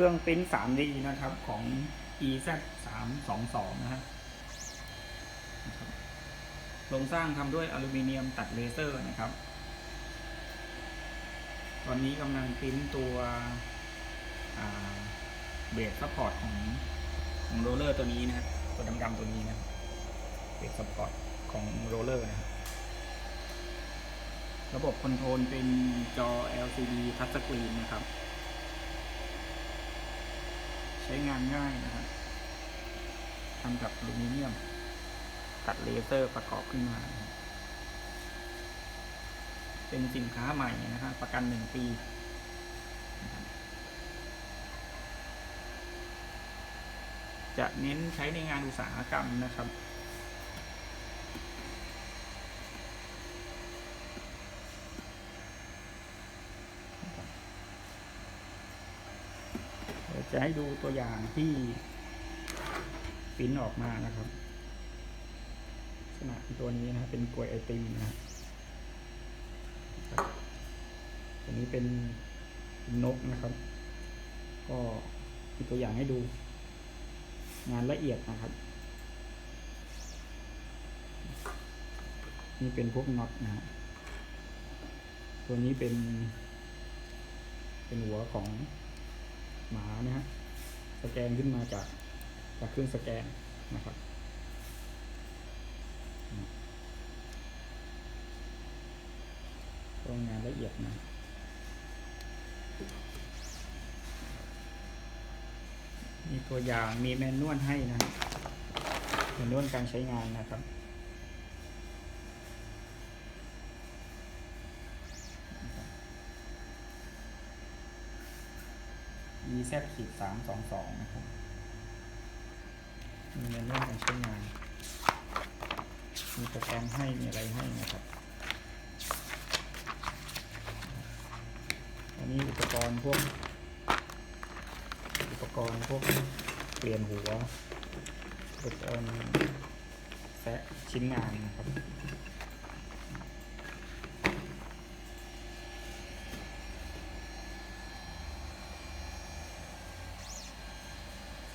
ครื่องปริ้น 3D นะครับของ EZ 3 2 2นะฮะโครงสร้างทำด้วยอลูมิเนียมตัดเลเซอร์นะครับ ตอนนี้กำลังปริ้นตัวเบรกซัพพอร์ตของของโรลเลอร์ตัวนี้นะครับตัวดำๆตัวนี้นะเบรกซัพพอร์ตของโรลเลอร์นะครับระบบคอนโทรลเป็นจอ LCD ทัชสกรีนนะครับ ช้งานง่ายนะครับทำกับอลูมิเนียม ตัดเลเซอร์ประกอบขึ้นมา เป็นสินค้าใหม่นะครับประกันหนึ่งปีจะเน้นใช้ในงานอุตสาหกรรมนะครับ ดี๋ยวจะให้ดูตัวอย่างที่ปริ้นออกมานะครับลักษณะตัวนี้นะครับเป็นกลวยไอติมนะครับตัวนี้เป็นเป็นนกนะครับ ก็มีตัวอย่างให้ดู งานละเอียดนะครับ นี่เป็นพวกน็อตนะฮะตัวนี้เป็น เป็นหัวของ หมานะฮะสแกนขึ้นมาจากจากเครื่องสแกนนะครับตรงงานละเอียดนะมีตัวอย่างมีแมนนวลให้นะแมนนวลการใช้งานนะครับ EZ ขีดสามสองสองนะครับมีเงินเรื่องการใช้งาน มีโปรแกรมให้ มีอะไรให้นะครับ อันนี้อุปกรณ์พวก อุปกรณ์พวกเปลี่ยนหัวอุปกรณ์แซะชิ้นงานนะครับ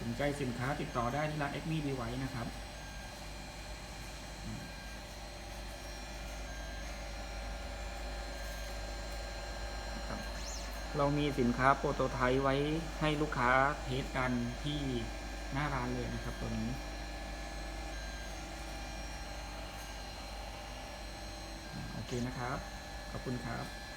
นใจสินค้าติดต่อได้ที่ร้าน x m e d e v i c e นะครับครับเรามีสินค้าโปรโตไทป์ไว้ให้ลูกค้าเทสกันที่หน้าร้านเลยนะครับตัวนี้ โอเคนะครับ ขอบคุณครับ